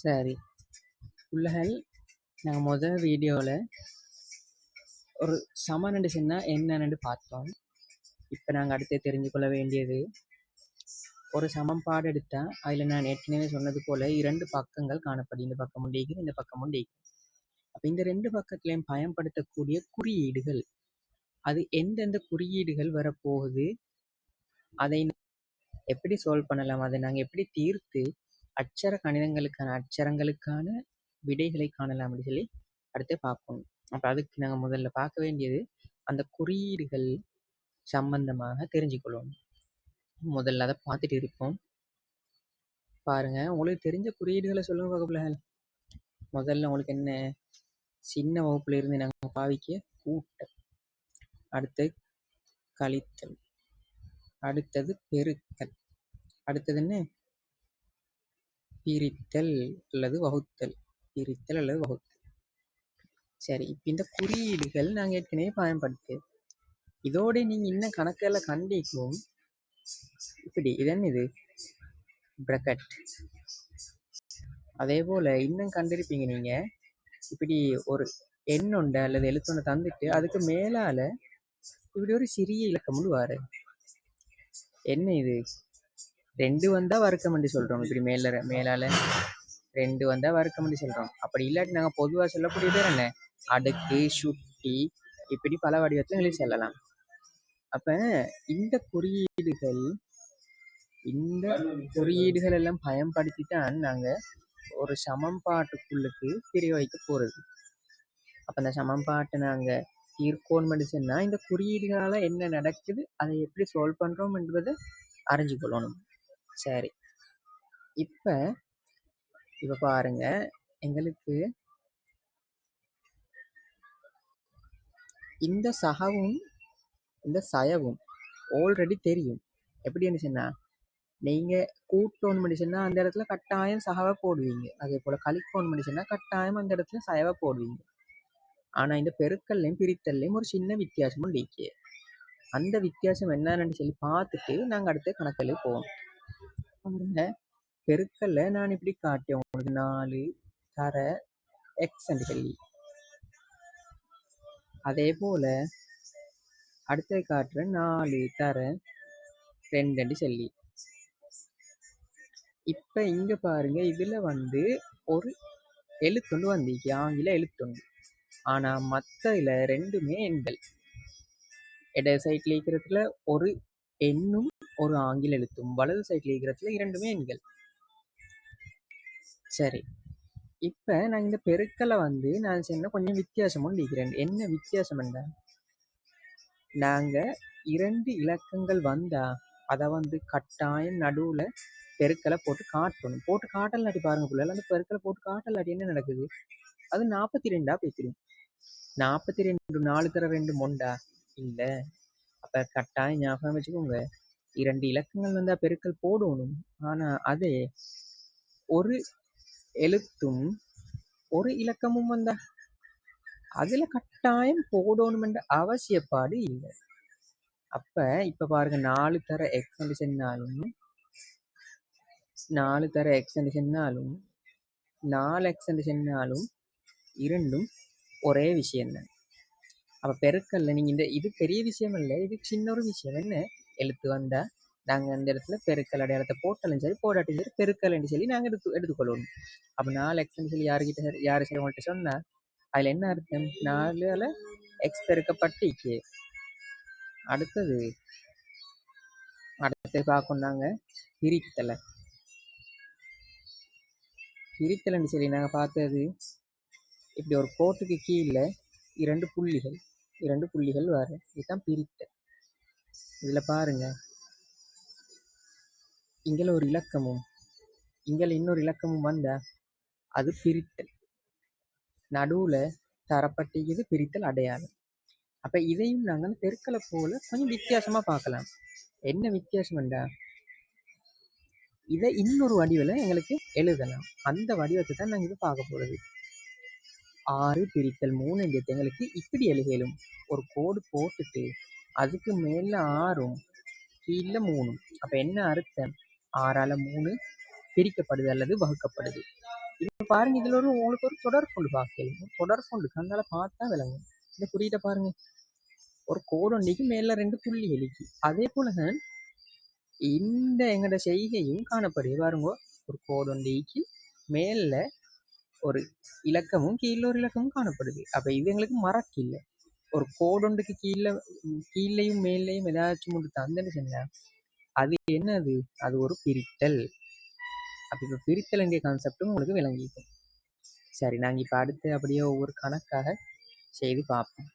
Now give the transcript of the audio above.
சரி. புள்ளகள் நாங்கள் முதல் வீடியோவில் ஒரு சமன்ன்னு சொன்னா என்னென்னு பார்த்தோம். இப்போ நாங்கள் அடுத்து தெரிஞ்சு கொள்ள வேண்டியது, ஒரு சமன்பாடு எடுத்தால் அதில் நான் ஏற்கனவே சொன்னது போல் இரண்டு பக்கங்கள் காணப்படும். இந்த பக்கமும் உண்டு இந்த பக்கமும் உண்டு அப்போ இந்த ரெண்டு பக்கத்துலையும் பயன்படுத்தக்கூடிய குறியீடுகள், அது எந்தெந்த குறியீடுகள் வரப்போகுது, அதை எப்படி சால்வ் பண்ணலாம், அதை நாங்கள் எப்படி தீர்த்து அட்சர கணிதங்களுக்கான அட்சரங்களுக்கான விடைகளை காணலாம் அப்படின்னு சொல்லி அடுத்து பார்ப்போம் அப்போ அதுக்கு நாங்கள் முதல்ல பார்க்க வேண்டியது அந்த குறியீடுகள் சம்பந்தமாக தெரிஞ்சுக்கொள்வோம். முதல்ல அதை பார்த்துட்டு இருப்போம். பாருங்க உங்களுக்கு தெரிஞ்ச குறியீடுகளை சொல்லுங்க வகுப்புல. முதல்ல உங்களுக்கு என்ன? சின்ன வகுப்புல இருந்து நாங்கள் பாவிக்க கூட்டல் அடுத்து கழித்தல். அடுத்தது பெருக்கல். அடுத்தது என்ன? பிரித்தல் அல்லது வகுத்தல். பிரித்தல் அல்லது வகுத்தல். சரி இப்ப இந்த குறியீடுகள் நாங்க ஏற்கனவே பயன்படுத்து இதோட நீங்க இன்னும் கணக்கெல்லாம் கண்டிக்கும். இப்படி இதன் இது பிரக்கட் அதே போல இன்னும் கண்டிருப்பீங்க நீங்க. இப்படி ஒரு எண்ணொண்ட அல்லது எழுத்தொண்ட தந்துட்டு அதுக்கு மேலால இப்படி ஒரு சிறிய இலக்கம் வாரு என்ன இது? ரெண்டு வந்தா வேண்டி சொல்றோம். இப்படி மேல மேலால. ரெண்டு வந்தா வேண்டி சொல்றோம். அப்படி இல்லாட்டி நாங்க பொதுவா சொல்லக்கூடிய பேர் என்ன? அடுக்கு சுட்டி இப்படி பல வடிவத்தில் எழுதி செல்லலாம். அப்ப இந்த குறியீடுகள் இந்த குறியீடுகள் எல்லாம் பயன்படுத்தி தான் நாங்க ஒரு சமன்பாட்டுக்குள்ளுக்கு பிரி வைக்க போறது. அப்ப அந்த சமன்பாட்டை நாங்க தீர்க்கோணும் சொன்னா இந்த குறியீடுகளால என்ன நடக்குது அதை எப்படி சால்வ் பண்றோம் என்பதை அறிஞ்சு கொள்ளணும். சரி. இப்ப இப்ப பாருங்க. எங்களுக்கு இந்த சகவும் இந்த சயவும் ஆல்ரெடி தெரியும். எப்படி இருந்துச்சுன்னா நீங்க கூட்டோன் சொன்னா அந்த இடத்துல கட்டாயம் சகவை போடுவீங்க. அதே போல கழிக்கோன் சொன்னா கட்டாயம் அந்த இடத்துல சயவை போடுவீங்க. ஆனா இந்த பெருக்கல்லையும் பிரித்தல்லையும் ஒரு சின்ன வித்தியாசமும் நீக்கிய அந்த வித்தியாசம் என்னன்னு சொல்லி பார்த்துட்டு நாங்க அடுத்த கணக்கில் போவோம். பாருங்க. பெருக்கல்ல நான் இப்படி காட்டேன். உங்களுக்கு நாலு தர எக்ஸ் சொல்லி அதே போல அடுத்த காட்டுறேன். நாலு தர ரெண்டு சொல்லி இப்ப இங்க பாருங்க இதுல வந்து ஒரு எழுத்துண்டு வந்திருக்கு. ஆங்கில எழுத்துண்டு. ஆனா மத்ததுல ரெண்டுமே எண்கள் இட சைட்ல இருக்கிறதுல ஒரு என்னும் ஒரு ஆங்கில எழுத்தும் வலது சைட்ல இருக்கிறதுல இரண்டுமே எண்கள். சரி. இப்ப நான் இந்த பெருக்களை வந்து நான் சொன்ன கொஞ்சம் வித்தியாசமும் நீக்கிறேன் என்ன வித்தியாசம் என்ன? நாங்க இரண்டு இலக்கங்கள் வந்தா அதை வந்து கட்டாயம் நடுவுல பெருக்கலை போட்டு காட்டணும். போட்டு காட்டலாட்டி பாருங்க பிள்ளை அந்த பெருக்கலை போட்டு காட்டலாட்டி என்ன நடக்குது? அது நாற்பத்தி ரெண்டா பேசிடும் நாற்பத்தி ரெண்டு நாலு தர ரெண்டு மொண்டா? இல்ல. அப்போ கட்டாயம் ஞாபகம் வச்சுக்கோங்க. இரண்டு இலக்கங்கள் வந்தா பெருக்கல் போடணும். ஆனால் அதே ஒரு எழுத்தும் ஒரு இலக்கமும் வந்தா அதில் கட்டாயம் போடணுமென்ற அவசியப்பாடு இல்லை. அப்போ இப்போ பாருங்க நாலு தர எக்ஸ் சொன்னாலும் நாலு தர எக்ஸ் சொன்னாலும் நாலு எக்ஸ் சொன்னாலும் இரண்டும் ஒரே விஷயம்தான். அப்ப பெருக்கல்ல நீங்க இந்த இது பெரிய விஷயம் இல்லை இது சின்ன ஒரு விஷயம். என்ன? எழுத்து வந்தா நாங்க அந்த இடத்துல பெருக்கல் அடையாளத்தை போட்டாலும் சரி போடாட்டும் சரி பெருக்கல் சொல்லி நாங்க எடுத்து எடுத்துக்கொள்ளணும் அப்ப நாலு எக்ஸ்ன்னு சொல்லி யாருக்கிட்ட யாரு சரி உங்கள்கிட்ட சொன்னா அதுல என்ன அர்த்தம்? நாலுல எக்ஸ் பெருக்கப்பட்டிக்கு. அடுத்தது அடுத்து பார்க்கணும் நாங்க பிரித்தலை. பிரித்தலைன்னு சொல்லி நாங்க பார்த்தது இப்படி ஒரு கோட்டுக்கு கீழே இரண்டு புள்ளிகள். இரண்டு புள்ளிகள் வரும் இதுதான் பிரித்தல். இதில் பாருங்க. இங்கே ஒரு இலக்கமும் இங்கே இன்னொரு இலக்கமும் வந்த அது பிரித்தல். நடுவுல தரப்பட்டது பிரித்தல் அடையாளம். அப்ப இதையும் நாங்கள் பெருக்கலை போல கொஞ்சம் வித்தியாசமா பார்க்கலாம். என்ன வித்தியாசம் இதை இன்னொரு வடிவில் எங்களுக்கு எழுதலாம். அந்த வடிவத்தை தான் நாங்கள் இது பார்க்க போறது. ஆறு பிரித்தல் மூணு எங்களுக்கு இப்படி எழுதலும் ஒரு கோடு போட்டுட்டு அதுக்கு மேல ஆறும் கீழே மூணும். அப்ப என்ன அர்த்தம்? ஆறால மூணு பிரிக்கப்படுது அல்லது வகுக்கப்படுது. இப்போ பாருங்க இதில் ஒரு உங்களுக்கு ஒரு தொடர் கொண்டு பார்க்கலாம் தொடர் கொண்டு கண்ணால பார்த்தா விளங்கும். இந்த குறியீட்டை பாருங்க. ஒரு கோடொண்டிக்கு மேல ரெண்டு புள்ளி எழுக்கி அதே போல தான் இந்த எங்களோட செய்கையும் காணப்படுது. பாருங்க ஒரு கோடொண்டிக்கு மேல ஒரு இலக்கமும் கீழே ஒரு இலக்கமும் காணப்படுது. அப்ப இது எங்களுக்கு மறக்கு ஒரு கோடொண்டுக்கு கீழே கீழேயும் மேலேயும் ஏதாச்சும் ஒன்று தந்தேன்னு சொன்னா அது என்னது? அது ஒரு பிரித்தல். அப்ப இப்ப பிரித்தல் என்ற கான்செப்டும் உங்களுக்கு விளங்கிக்கும். சரி நாங்க இப்ப அடுத்து அப்படியே ஒவ்வொரு கணக்காக செய்து பார்ப்போம்.